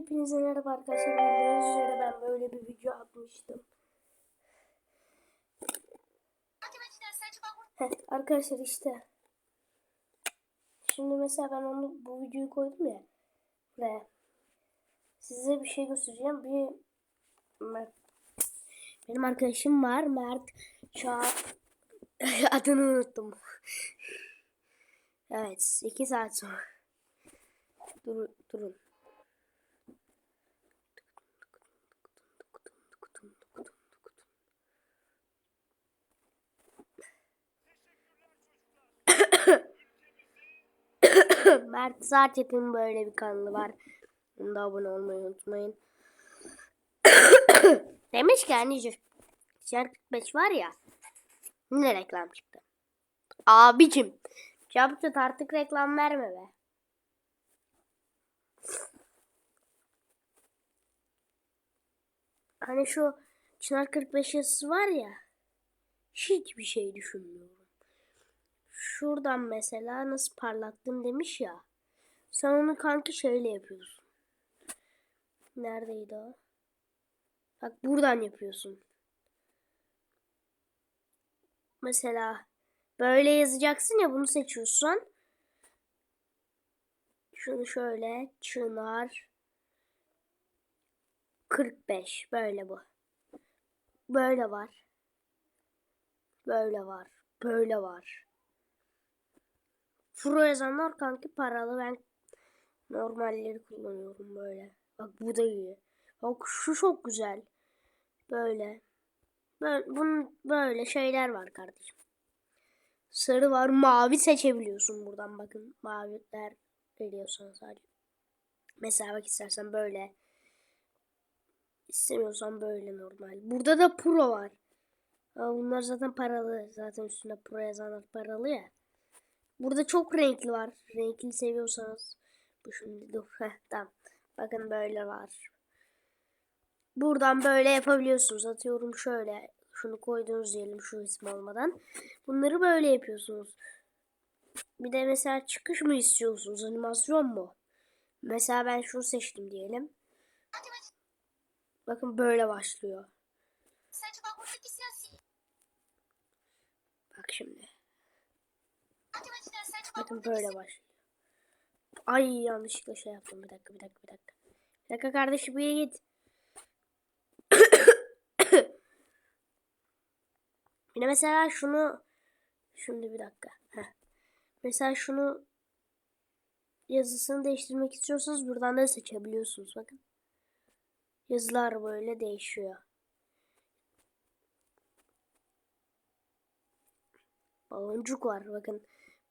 Hepinize merhaba arkadaşlar. Bildiğiniz üzere ben böyle bir video atmıştım. Heh, arkadaşlar işte. Şimdi mesela ben onu bu videoyu koydum ya. Buraya. Size bir şey göstereceğim. Bir Mert- benim arkadaşım var. Mert Çağ adını unuttum. evet. 2 saat sonra. Dur, durun. Mert Saatçet'in böyle bir kanalı var. Bunu da abone olmayı unutmayın. Demiş ki anneciğim. Şarkı 45 var ya. Ne reklam çıktı? Abicim. Çabuk artık reklam verme be. Hani şu Çınar 45 yazısı var ya. Hiçbir şey düşünmüyorum. Şuradan mesela nasıl parlattın demiş ya. Sen onu kanki şöyle yapıyorsun. Neredeydi o? Bak buradan yapıyorsun. Mesela böyle yazacaksın ya bunu seçiyorsun. Şunu şöyle Çınar 45 böyle bu. Böyle var. Böyle var. Böyle var. Pro yazanlar kanki paralı ben normalleri kullanıyorum böyle. Bak bu da iyi. Bak şu çok güzel. Böyle. Böyle, bunun böyle şeyler var kardeşim. Sarı var. Mavi seçebiliyorsun buradan bakın. Maviler veriyorsun sadece. Mesela bak istersen böyle. İstemiyorsan böyle normal. Burada da pro var. Ama bunlar zaten paralı. Zaten üstünde pro yazanlar paralı ya. Burada çok renkli var. Renkli seviyorsanız. Bu şimdi dur. Heh, tamam. Bakın böyle var. Buradan böyle yapabiliyorsunuz. Atıyorum şöyle. Şunu koydunuz diyelim şu isim olmadan. Bunları böyle yapıyorsunuz. Bir de mesela çıkış mı istiyorsunuz? Animasyon mu? Mesela ben şunu seçtim diyelim. Bakın böyle başlıyor. Bak şimdi. Bakın böyle başlıyor. Ay yanlışlıkla şey yaptım. Bir dakika bir dakika bir dakika. Bir dakika kardeşim bir git. De mesela şunu şimdi bir dakika. Heh. Mesela şunu yazısını değiştirmek istiyorsanız buradan da seçebiliyorsunuz bakın. Yazılar böyle değişiyor. Baloncuk var bakın.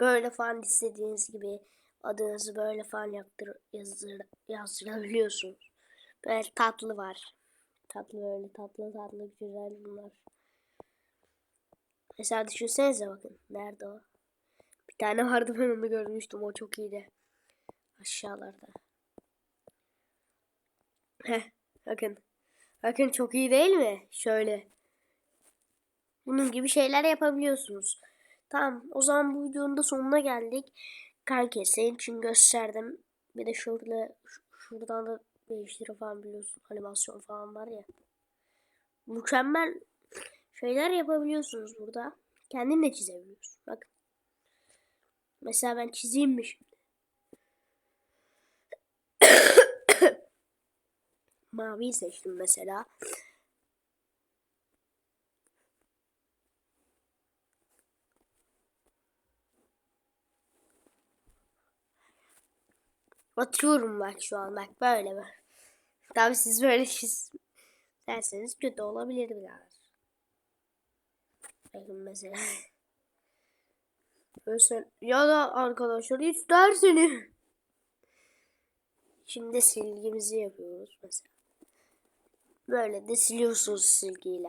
Böyle falan istediğiniz gibi adınızı böyle falan yaptır yazdır, yazdırabiliyorsunuz. Böyle tatlı var. Tatlı böyle tatlı tatlı güzel bunlar. Mesela düşünsenize bakın. Nerede o? Bir tane vardı ben onu görmüştüm. O çok iyiydi. Aşağılarda. Heh. Bakın. Bakın çok iyi değil mi? Şöyle. Bunun gibi şeyler yapabiliyorsunuz. Tamam. O zaman bu videonun da sonuna geldik. Kanka senin için gösterdim. Bir de şurada şuradan da değiştir falan biliyorsun. Animasyon falan var ya. Mükemmel şeyler yapabiliyorsunuz burada. Kendin de çizebiliyorsun. Bak. Mesela ben çizeyim mi şimdi? Maviyi seçtim mesela. Atıyorum bak şu an bak böyle mi? Tabii siz böyle çiz derseniz kötü olabilir biraz. Bakın mesela. Mesela ya da arkadaşlar isterseniz. Şimdi silgimizi yapıyoruz mesela. Böyle de siliyorsunuz silgiyle.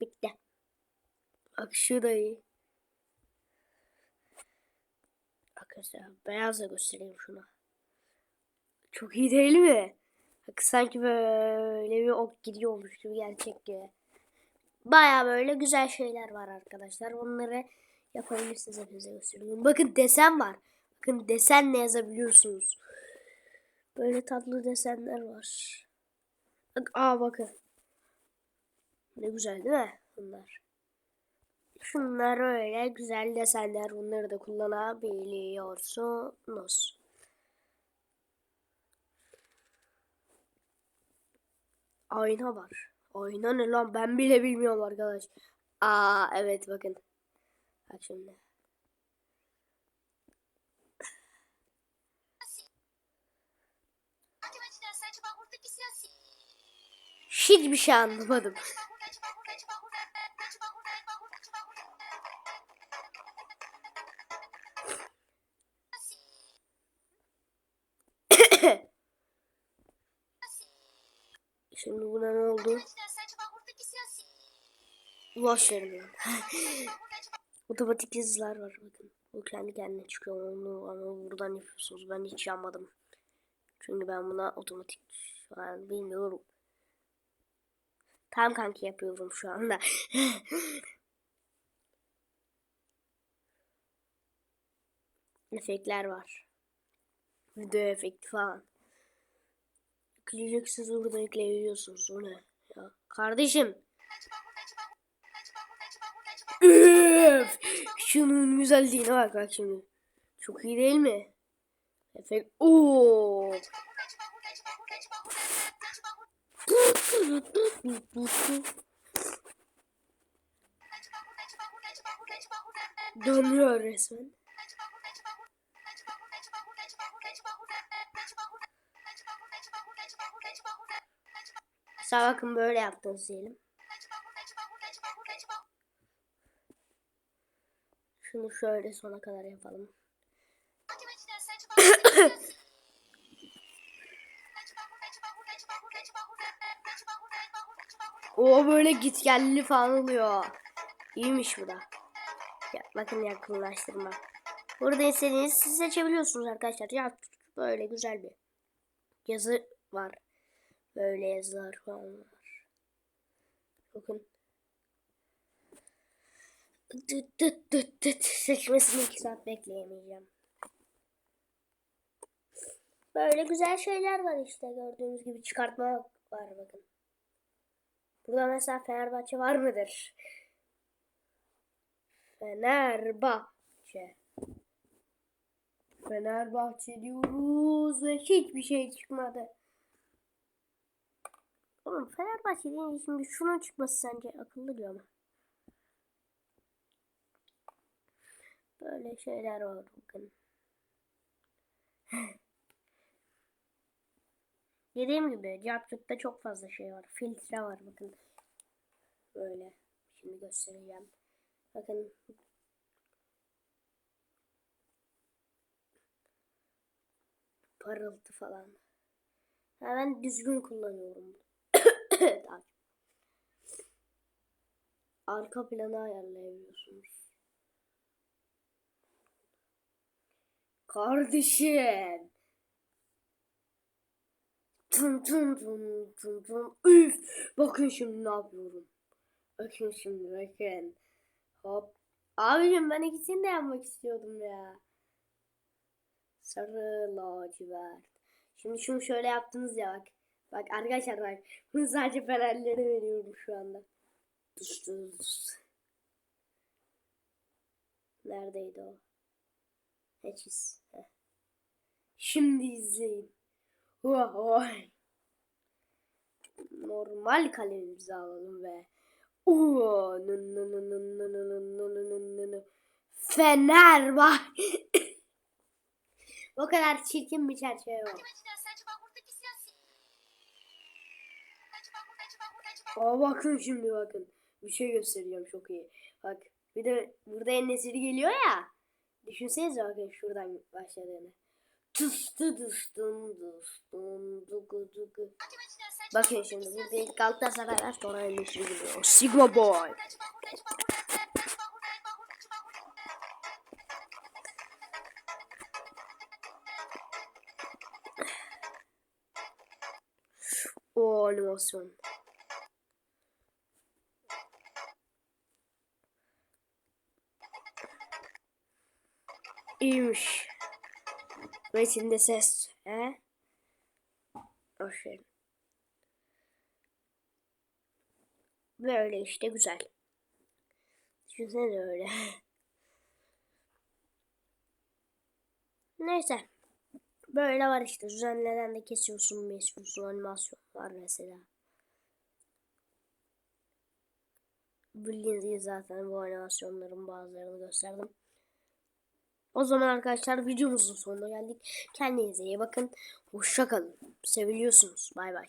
Bitti. Bak şurayı. Arkadaşlar beyazla göstereyim şunu. Çok iyi değil mi? Bak sanki böyle bir ok gidiyormuş gibi gerçek gibi. Baya böyle güzel şeyler var arkadaşlar. Onları yapabilirsiniz hepinize gösteriyorum. Bakın desen var. Bakın desenle yazabiliyorsunuz. Böyle tatlı desenler var. Aa bakın. Ne güzel değil mi bunlar? Şunlar öyle güzel desenler. Bunları da kullanabiliyorsunuz. Ayna var. Ayna ne lan ben bile bilmiyorum arkadaş. Aa evet bakın. Bak şimdi. Hiçbir şey anlamadım. Şimdi buna ne oldu? Boş verin lan. Otomatik yazılar var bakın. Bu kendi kendine çıkıyor onu ama buradan yapıyorsunuz. Ben hiç yanmadım. Çünkü ben buna otomatik şu an bilmiyorum. Tam kanki yapıyorum şu anda. Efektler var. Video efekti falan. Yükleyeceksiniz burada ekleyebiliyorsunuz. O ne? Ya kardeşim. Üf! Şunun güzelliğine bak bak şimdi. Çok iyi değil mi? Efekt. Oo. Dönüyor resmen. Mesela bakın böyle yaptınız diyelim. Şunu şöyle sona kadar yapalım. o böyle gitgelli falan oluyor. İyiymiş bu da. Ya, bakın yakınlaştırma. Burada istediğiniz siz seçebiliyorsunuz arkadaşlar. Ya böyle güzel bir yazı var. Böyle yazılar falan var. Bakın. Dıt dıt dıt dıt. Seçmesini iki saat bekleyemeyeceğim. Böyle güzel şeyler var işte gördüğünüz gibi çıkartma var bakın. Burada mesela Fenerbahçe var mıdır? Fenerbahçe. Fenerbahçe diyoruz ve hiçbir şey çıkmadı. Oğlum Fenerbahçe deyince şimdi şunun çıkması sence akıllı diyor mu? Böyle şeyler var bakın. Dediğim gibi Capcut'ta çok fazla şey var. Filtre var bakın. Böyle. Şimdi göstereceğim. Bakın. Parıltı falan. Ha, ben düzgün kullanıyorum. Arka planı ayarlayabiliyorsunuz. Kardeşim. Tun tun tun tun tun. Üf. Bakın şimdi ne yapıyorum. Bakın şimdi bakın. Hop. Abicim ben ikisini de yapmak istiyordum ya. Sarı lacivert. Şimdi şunu şöyle yaptınız ya bak. Bak arkadaşlar bak. Bunu sadece fenerlere veriyorum şu anda. Neredeydi o? Heçiz. Şimdi izleyin. Vay. Normal kalemimizi alalım ve Fenerbahçe o kadar çirkin bir çerçeve var. Aa bakın şimdi bakın. Bir şey göstereceğim çok iyi. Bak bir de burada en nesili geliyor ya. Düşünsenize bakın şuradan başladığını. Tıstı dıstın dıstın dıgı dıgı. Bakın şimdi burada ilk Galatasaray sonra en nesili geliyor. Sigma Boy. O animasyon. İyiymiş. Ve içinde ses. He? Aferin. Böyle işte güzel. Düşünsene öyle. Neyse. Böyle var işte. Düzenleden de kesiyorsun, mesiyorsun. Animasyon var mesela. Bildiğiniz gibi zaten bu animasyonların bazılarını gösterdim. O zaman arkadaşlar videomuzun sonuna geldik. Kendinize iyi bakın. Hoşça kalın. Seviliyorsunuz. Bay bay.